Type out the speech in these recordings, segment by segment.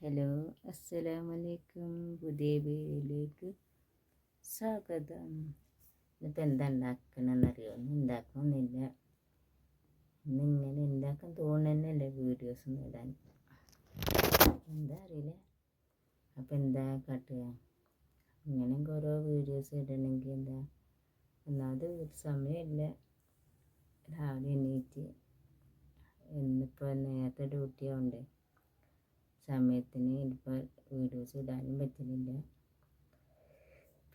Hello അസ്സലാമലൈക്കും. പുതിയ വീഡിയോയിലേക്ക് സ്വാഗതം. ഇന്നിപ്പോൾ എന്താ ഉണ്ടാക്കണമെന്നറിയോ ഒന്നും ഉണ്ടാക്കണമെന്നില്ല ഇന്നിങ്ങനെ ഉണ്ടാക്കാൻ തോന്നുന്നില്ല വീഡിയോസ് നേടാൻ എന്താ അറിയില്ല. അപ്പോൾ എന്താ കാട്ടുക? ഇങ്ങനെയൊക്കെ ഓരോ വീഡിയോസ് ഇടണമെങ്കിൽ എന്താ? ഒന്നാമത് സമയമില്ല. രാവിലെ എണീറ്റ്. ഇന്നിപ്പോൾ നേരത്തെ ഡ്യൂട്ടി ആവണ്ടേ സമയത്തിന് ഇപ്പോൾ വീഡിയോസ് ഇടാനും പറ്റുന്നില്ല.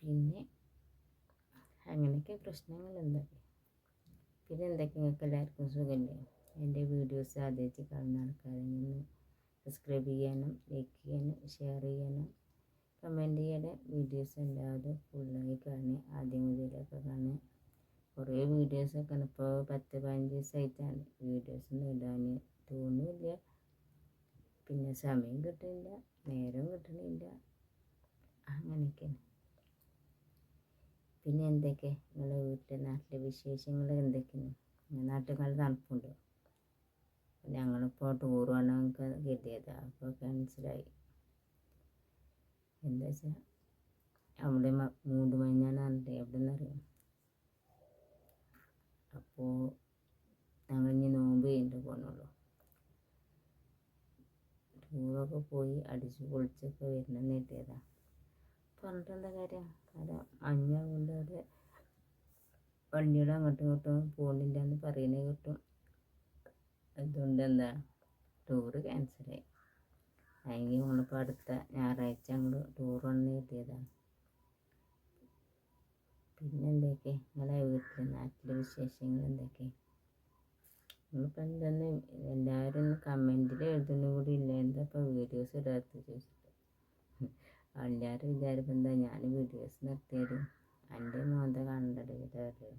പിന്നെ അങ്ങനെയൊക്കെ പ്രശ്നങ്ങളുണ്ട്. പിന്നെ എന്തൊക്കെ നിങ്ങൾക്ക് എല്ലാവർക്കും സുഖമല്ലേ എന്റെ വീഡിയോസ് ആദ്യമായിട്ട് കാണുന്ന ആൾക്കാരെങ്കിൽ സബ്സ്ക്രൈബ് ചെയ്യാനും ലൈക്ക് ചെയ്യാനും ഷെയർ ചെയ്യാനും കമന്റ് ചെയ്യാനും വീഡിയോസ് എല്ലാവരും ഫുള്ളായി കാണുക. ആദ്യം മുതലൊക്കെ കാണുക. കുറേ വീഡിയോസൊക്കെ ഇപ്പോൾ പത്ത് പതിനഞ്ച് ദിവസമായിട്ടാണ്. വീഡിയോസൊന്നും ഇടാൻ തോന്നുന്നില്ല. പിന്നെ സമയം കിട്ടുന്നില്ല നേരം കിട്ടണില്ല. അങ്ങനെയൊക്കെയാണ്. പിന്നെ എന്തൊക്കെ? നിങ്ങളുടെ വീട്ടിലെ നാട്ടിലെ വിശേഷങ്ങൾ എന്തൊക്കെയാണ്? നാട്ടിൽ നല്ല തണുപ്പുണ്ടോ? ഞങ്ങളിപ്പോൾ ടൂർ പോകണമെന്നൊക്കെ കരുതിയതാണ് അപ്പോൾ ക്യാൻസലായി എന്താ വെച്ചാൽ അവിടെ മൂടുമഞ്ഞാണ് പറഞ്ഞിട്ട് ടൂറൊക്കെ പോയി അടിച്ച് പൊളിച്ചൊക്കെ വരണം നേട്ടിയതാണ് പറഞ്ഞിട്ട് എന്താ കാര്യം? കാര്യം മഞ്ഞ കൊണ്ട് അവിടെ വണ്ടിയുടെ അങ്ങോട്ടും ഇങ്ങോട്ടും പോകുന്നില്ല എന്ന് പറയുന്നത് കിട്ടും. അതുകൊണ്ട് എന്താ ടൂറ് ക്യാൻസലായി അതിന് നമ്മളിപ്പോൾ അടുത്ത ഞായറാഴ്ച ഞങ്ങൾ ടൂർ വന്ന് കിട്ടിയതാണ് പിന്നെ എന്തൊക്കെ? നിങ്ങളെ വീട്ടിൽ നാട്ടിലെ വിശേഷങ്ങൾ എന്തൊക്കെ? നിങ്ങളിപ്പോൾ എന്തെന്ന്? എല്ലാവരും കമന്റിൽ എഴുതുന്ന കൂടി ഇല്ല? എന്താ ഇപ്പോൾ വീഡിയോസ് ഇടാത്ത ചോദിച്ചിട്ട്. എല്ലാവരും വിചാരിപ്പോൾ എന്താ ഞാൻ വീഡിയോസ് നിർത്തിയത്? എന്റെ മോന്ത കണ്ടത് ഇതാറ്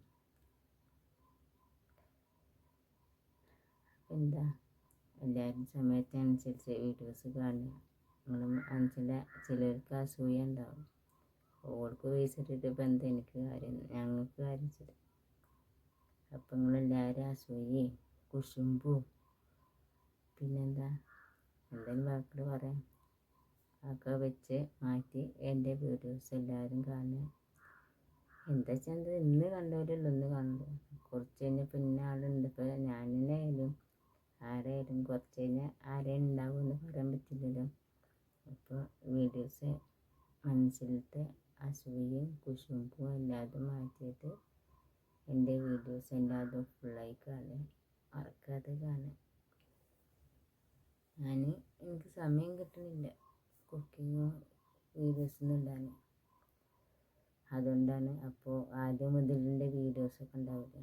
എന്താ? എല്ലാവരും സമയത്തിനനുസരിച്ച് വീഡിയോസ് കാണുക. നിങ്ങൾ ചില ചിലർക്ക് അസൂയ ഉണ്ടാവും. ഓൾക്ക് പൈസ ഇട്ടിട്ട് ഇപ്പം എന്താ എനിക്ക് കാര്യം? ഞങ്ങൾക്ക് കാര്യം അപ്പം നിങ്ങളെല്ലാവരും അസൂയേ കുശുമ്പും. പിന്നെന്താ? എന്തെങ്കിലും വാക്കുകൾ പറയാം. ഒക്കെ വെച്ച് മാറ്റി എന്റെ വീഡിയോസ് എല്ലാവരും കാണുക. എന്താ വെച്ചാൽ ഇന്ന് കണ്ടവരുള്ളൂ ഇന്ന് കണ്ടു കുറച്ച് കഴിഞ്ഞാൽ പിന്നെ ആളുണ്ട്. ഇപ്പോൾ ഞാൻ തന്നെ ആയാലും ആരായാലും കുറച്ച് കഴിഞ്ഞാൽ ആരെ ഉണ്ടാവുമെന്ന് പറയാൻ പറ്റില്ലല്ലോ. അപ്പോൾ വീഡിയോസ് മനസ്സിലത്തെ അസൂയയും കുശുമ്പും എല്ലാതും മാറ്റിയിട്ട് എന്റെ വീഡിയോസ് എല്ലാതും ഫുള്ളായി കാണുക. മറക്കാതെ കാണാൻ ഞാൻ എനിക്ക് സമയം കിട്ടണില്ല കുക്കിങ്ങോ വീഡിയോസൊന്നും ഇടാൻ അതുകൊണ്ടാണ് അപ്പോൾ ആദ്യം മുതലിന്റെ വീഡിയോസൊക്കെ ഉണ്ടാവില്ലേ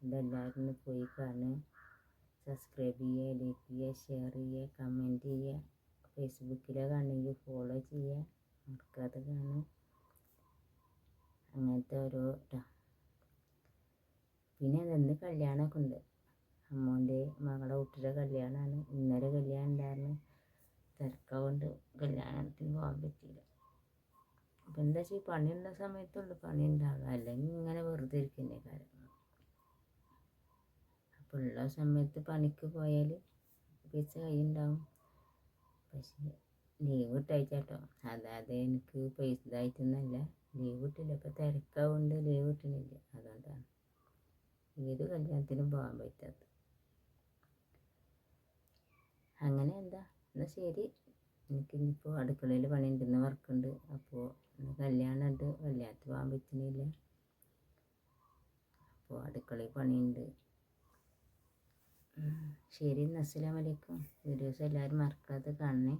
ഇതെല്ലാവരും ഒന്ന് പോയി കാണുക. സബ്സ്ക്രൈബ് ചെയ്യുക ലൈക്ക് ചെയ്യുക ഷെയർ ചെയ്യുക കമന്റ് ചെയ്യുക. ഫേസ്ബുക്കിലൊക്കെ ഫോളോ ചെയ്യുക. മറക്കാതെ കാണുക. അങ്ങനത്തെ ഓരോ പിന്നെ ഇന്ന് കല്യാണമൊക്കെ ഉണ്ട്? അമ്മോന്റെ മകളുടെ കുട്ടിയുടെ കല്യാണമാണ്. ഇന്നലെ കല്യാണം ഉണ്ടായിരുന്നു. തിരക്കാവുകൊണ്ട് കല്യാണത്തിന് പോകാൻ പറ്റിയില്ല. അപ്പം എന്താ വെച്ചാൽ പണിയുള്ള സമയത്തുള്ളൂ. പണി ഉണ്ടാവുക. അല്ലെങ്കിൽ ഇങ്ങനെ വെറുതെ ഇരിക്കുന്നേ കാര്യം. അപ്പോൾ ഉള്ള സമയത്ത് പണിക്ക് പോയാൽ പൈസ കയ്യുണ്ടാവും പക്ഷേ ലീവ് കിട്ടായിട്ടോ അതായത് എനിക്ക് പൈസ ഇതായിട്ടൊന്നല്ല ലീവ് കിട്ടില്ല. ഇപ്പോൾ തിരക്കാവുകൊണ്ട് ലീവ് കിട്ടുന്നില്ല അതുകൊണ്ടാണ്. ഏത് കല്യാണത്തിനും പോകാൻ പറ്റാത്തത്. അങ്ങനെ എന്താ? എന്നാൽ ശരി. എനിക്ക് ഇപ്പോ അടുക്കളയിൽ പണിയുണ്ടെന്ന് വർക്കുണ്ട്. അപ്പോൾ കല്യാണമുണ്ട് കല്യാണത്തിന് പോകാൻ പറ്റുന്നില്ല അപ്പോൾ അടുക്കളയിൽ പണിയുണ്ട്. ശരി അസ്സലാമലൈക്കും വീഡിയോസ് എല്ലാവരും മറക്കാതെ കാണണേ.